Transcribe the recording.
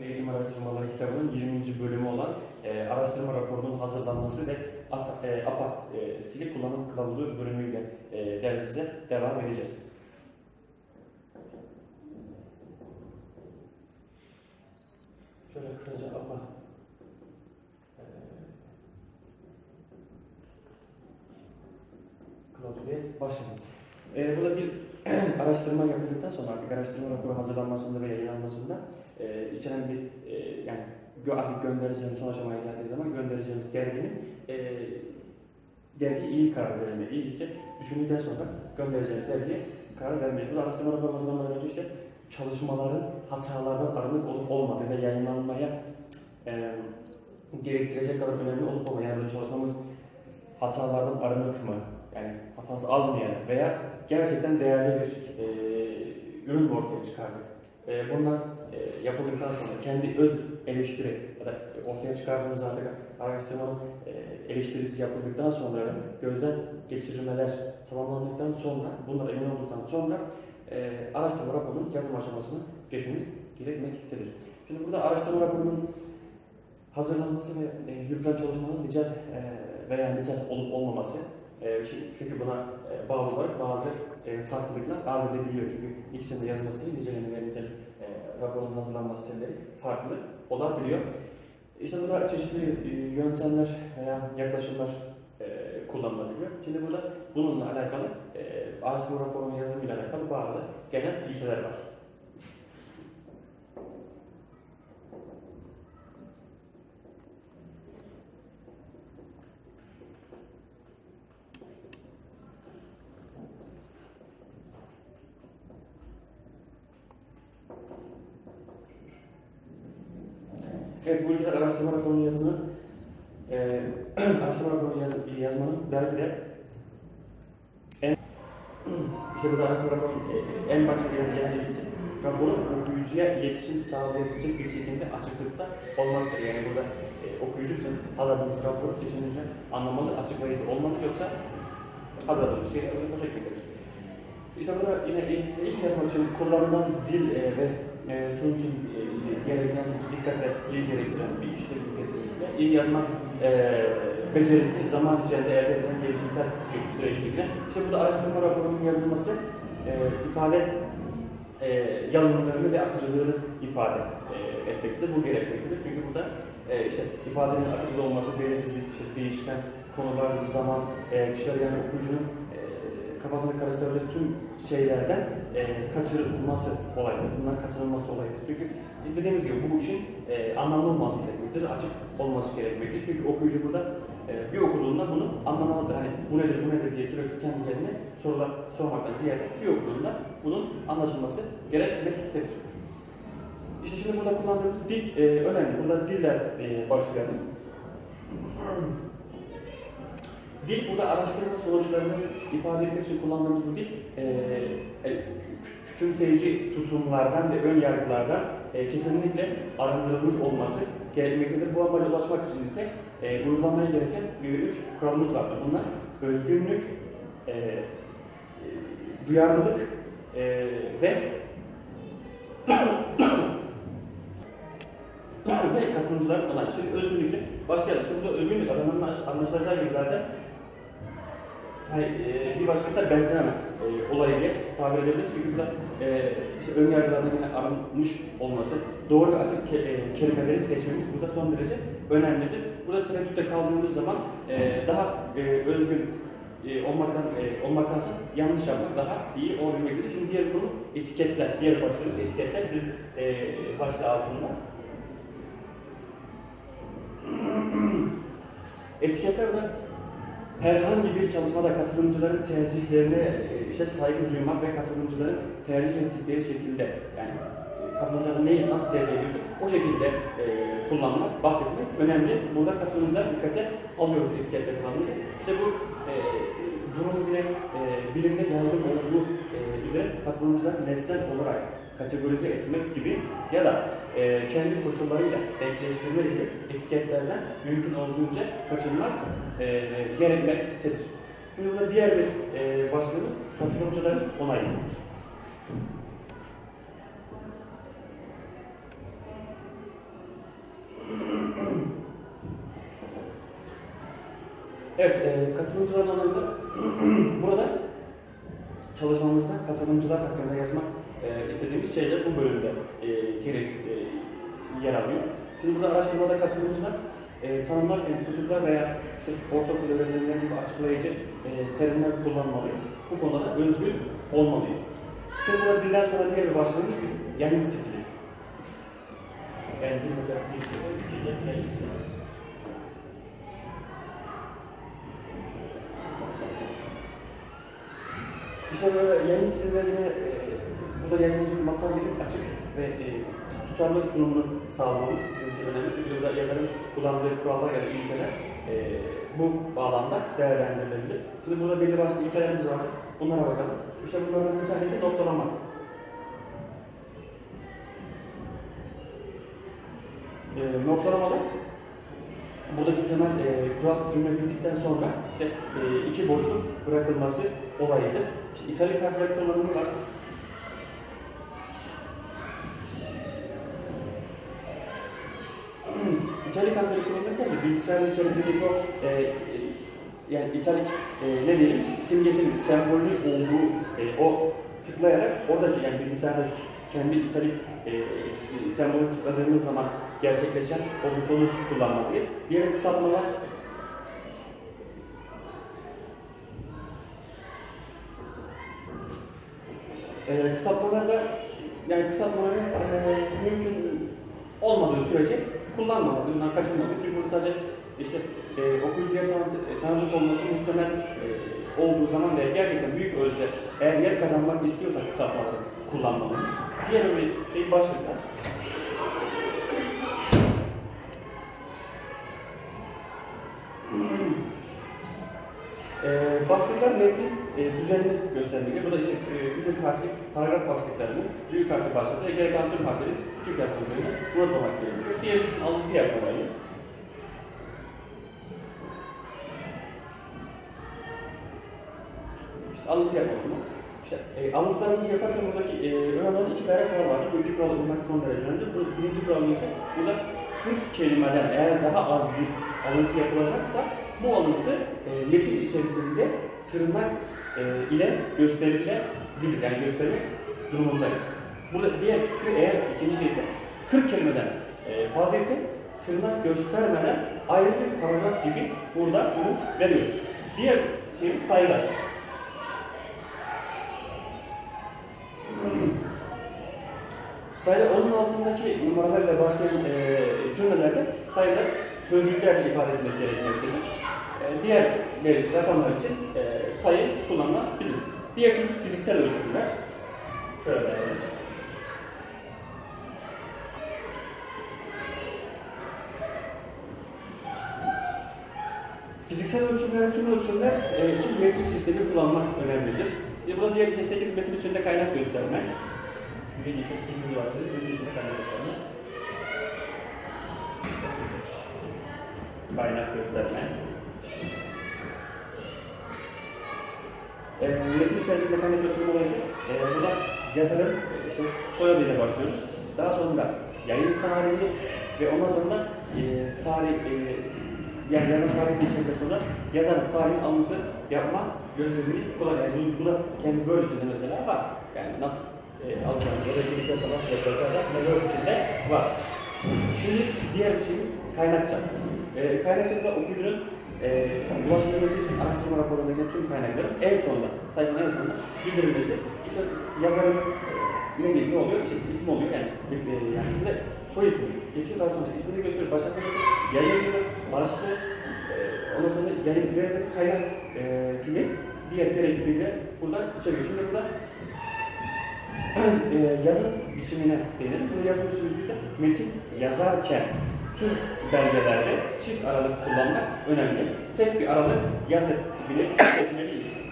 Eğitim Araştırmaları kitabının 20. bölümü olan e, araştırma raporunun hazırlanması ve ATA, e, APA e, stili kullanım kılavuzu bölümüyle e, dersimize devam edeceğiz. Şöyle kısaca APA e, kılavuzu başlayalım. E, burada bir araştırma yapıldıktan sonra artık araştırma raporu hazırlanmasında ve yayınlanmasında e, içeren bir e, yani artık göndereceğimiz son aşamaya geldiği zaman göndereceğimiz derginin e, dergi iyi karar vermeli. İyice düşündükten sonra göndereceğimiz dergiye karar vermeli. Bu da araştırma raporu hazırlanmadan önce işte çalışmaların hatalardan arınık olup olmadığı yayınlanmaya e, gerektirecek kadar önemli olup olmadığı. Yani çalışmamız hatalardan arınık mı? Yani hatası az mı yani? Veya gerçekten değerli bir e, ürün ortaya çıkardık? E, bunlar e, yapıldıktan sonra kendi öz eleştiri ya da ortaya çıkardığımız artık araştırmanın e, eleştirisi yapıldıktan sonra gözden geçirmeler tamamlandıktan sonra bunlar emin olduktan sonra e, araştırma raporunun yazım aşamasına geçmemiz gerekmektedir. Şimdi burada araştırma raporunun hazırlanması ve e, yürütülen çalışmanın nicel e, veya nitel olup olmaması e, çünkü buna e, bağlı olarak bazı e, farklılıklar arz edebiliyor. Çünkü ikisinin de yazma stili, nitel e, raporun hazırlanma stilleri farklı olabiliyor. İşte burada çeşitli e, yöntemler veya yaklaşımlar e, kullanılabiliyor. Şimdi burada bununla alakalı e, araştırma raporunun yazımıyla alakalı bazı genel ilkeler var. Evet, bu ülkeler araştırma raporunun yazımını, e, araştırma raporunun yaz, yazmanın belki de en, işte burada araştırma raporunun e, en başta gelen ilkesi, raporun okuyucuya iletişim sağlayabilecek bir şekilde açıklıkta olmasıdır. Yani burada e, okuyucu bizim hazırladığımız raporu kesinlikle anlamalı, açıklayıcı olmalı yoksa hazırladığımız şey o şekildedir. İşte burada yine ilk, ilk yazmak için kullanılan dil e, ve e, için e, gereken dikkat ve iyi gerektiren bir iştir bu kesinlikle. İyi yazma e, becerisi zaman içerisinde elde edilen gelişimsel bir süreçtir. İşte burada araştırma raporunun yazılması e, ifade e, yalınlığını ve akıcılığını ifade e, etmektedir. Bu gerekmektedir. Çünkü burada e, işte ifadenin akıcı olması, belirsizlik, işte değişken konular, zaman, e, kişiler yani okuyucunun kafasını karıştırabilecek tüm şeylerden e, kaçırılması olayıdır. Bundan kaçırılması olayıdır. Çünkü dediğimiz gibi bu işin e, anlamlı olması gerekmektedir, açık olması gerekmektedir. Çünkü okuyucu burada e, bir okuduğunda bunu anlamalıdır. Hani bu nedir, bu nedir diye sürekli kendi kendine sorular sormaktan ziyade bir okuduğunda bunun anlaşılması gerekmektedir. İşte şimdi burada kullandığımız dil e, önemli. Burada diller e, başlayalım. Dil burada araştırma sonuçlarını ifade etmek için kullandığımız bu dil e, e, küçümseyici tutumlardan ve ön yargılardan e, kesinlikle arındırılmış olması gerekmektedir. Bu amaca ulaşmak için ise e, uygulanmaya gereken üç kuralımız vardır. Bunlar özgünlük, e, e, duyarlılık e, ve ve katılımcıların onayı. Şimdi özgünlükle başlayalım. Şimdi burada özgünlük adamın anlaşılacağı gibi zaten hani, e, bir başkası da benzememe e, olayı diye tabir edebiliriz. Çünkü burada e, işte ön yargılardan yine arınmış olması, doğru ve açık ke, e, kelimeleri seçmemiz burada son derece önemlidir. Burada tereddütte kaldığımız zaman e, daha e, özgün e, olmaktan e, olmaktansa yanlış yapmak daha iyi olabilmektedir. Şimdi diğer konu etiketler, diğer başlığımız etiketler bir e, başlığı altında. Etiketler herhangi bir çalışmada katılımcıların tercihlerine e, işte saygı duymak ve katılımcıların tercih ettikleri şekilde yani e, katılımcıların neyi nasıl tercih ediyorsa o şekilde e, kullanmak, bahsetmek önemli. Burada katılımcılar dikkate alıyoruz etiketle kullanmayı. İşte bu e, durum bile e, bilimde yaygın olduğu e, üzere katılımcılar nesnel olarak kategorize etmek gibi ya da e, kendi koşullarıyla denkleştirme gibi etiketlerden mümkün olduğunca kaçınmak e, gerekmektedir. Şimdi burada diğer bir e, başlığımız katılımcıların onayı. Evet, e, katılımcıların onayında burada çalışmamızda katılımcılar hakkında yazmak e, istediğimiz şeyler bu bölümde e, gerek e, yer alıyor. Şimdi burada araştırmada katılımcılar e, tanımlarken çocuklar veya işte ortaokul öğretmenleri gibi açıklayıcı e, terimler kullanmalıyız. Bu konuda da özgür olmalıyız. Şimdi burada dilden sonra diğer bir başlığımız bizim yayın stili. Yani dil mesela bir stili, iki de yayın stili. İşte böyle yayın stillerine e, burada yayıncının materyali açık ve e, tutarlı sunumunu sağlamamız bizim için önemli. Çünkü burada yazarın kullandığı kurallar ya da ilkeler e, bu bağlamda değerlendirilebilir. Şimdi burada belli başlı ilkelerimiz var. Bunlara bakalım. İşte bunlardan bir tanesi noktalama. E, noktalamada buradaki temel e, kural cümle bittikten sonra işte e, iki boşluk bırakılması olayıdır. İşte italik harfler kullanımı var. İtalik harfleri kullanırken de bilgisayarın içerisindeki o e, e, yani italik e, ne diyelim simgesinin sembolünün olduğu e, o tıklayarak oradaki yani bilgisayarda kendi italik e, sembolü tıkladığımız zaman gerçekleşen o butonu kullanmalıyız. Diğer kısaltmalar e, kısaltmalarda yani kısaltmaları e, mümkün olmadığı sürece kullanmamak, bundan kaçınmamak. Çünkü burada sadece işte e, okuyucuya tanıt, e, tanıdık olması muhtemel e, olduğu zaman ve gerçekten büyük ölçüde eğer yer kazanmak istiyorsak kısaltmaları kullanmalıyız. Diğer bir şey başlıklar. Ee, başlıklar metnin e, düzenini göstermeli. Burada işte e, küçük harfli paragraf başlıklarını, büyük harfli başlıkları, gerek kalan tüm harfleri küçük yazmalarını unutmamak gerekiyor. Diğer alıntı yapmamayı. İşte alıntı yapmamayı. İşte e, alıntılarımızı yaparken buradaki e, önemli olan iki tane kural vardır. Bu iki kuralı uymak son derece önemli. Bu birinci kuralımız ise burada 40 kelimeden eğer daha az bir alıntı yapılacaksa bu alıntı e, metin içerisinde tırnak e, ile gösterilebilir. Yani göstermek durumundayız. Burada diğer eğer ikinci şey ise 40 kelimeden e, fazla ise tırnak göstermeden ayrı bir paragraf gibi burada bunu veriyoruz. Diğer şeyimiz sayılar. Sayılar onun altındaki numaralarla başlayan e, cümlelerde sayılar sözcüklerle ifade etmek gerekmektedir. E, diğer veri, rakamlar için e, sayı kullanılabilir. Diğer şeyimiz fiziksel ölçümler. Şöyle verelim. Fiziksel ölçümler, tüm ölçümler e, için metrik sistemi kullanmak önemlidir. E, burada diğer şey 8 metre içinde kaynak gösterme. Bir de 8 var, 8 içinde kaynak gösterme. Kaynak gösterme. Metin içerisinde kaynak gösterme ise e, burada yazarın işte soyadıyla başlıyoruz. Daha sonra yayın tarihi ve ondan sonra e, tarih e, yani yazan tarih geçtikten sonra yazar tarih alıntı yapma yöntemini kullanıyor. Yani bu, bu da kendi Word içinde mesela var. Yani nasıl e, alacağını ya da birlikte nasıl yapacağını da Word içinde var. Şimdi diğer şeyimiz kaynakça. E, kaynakçada okuyucunun e, ulaşabilmesi için araştırma raporlarındaki tüm kaynakların en sonunda, sayfanın en sonunda bildirilmesi. İşte yazarın e, ne, ne oluyor? İşte isim oluyor yani. E, yani içinde soy ismi geçiyor daha sonra ismini gösteriyor, başlatma gösteriyor, yayın yılı, e, ondan sonra yayın verileri kaynak e, gibi diğer gerekli bilgiler burada içeriyor. Şimdi burada e, yazım biçimine değinelim. Bu yazım biçimi ise metin yazarken tüm belgelerde çift aralık kullanmak önemli. Tek bir aralık yazı tipini seçmeliyiz.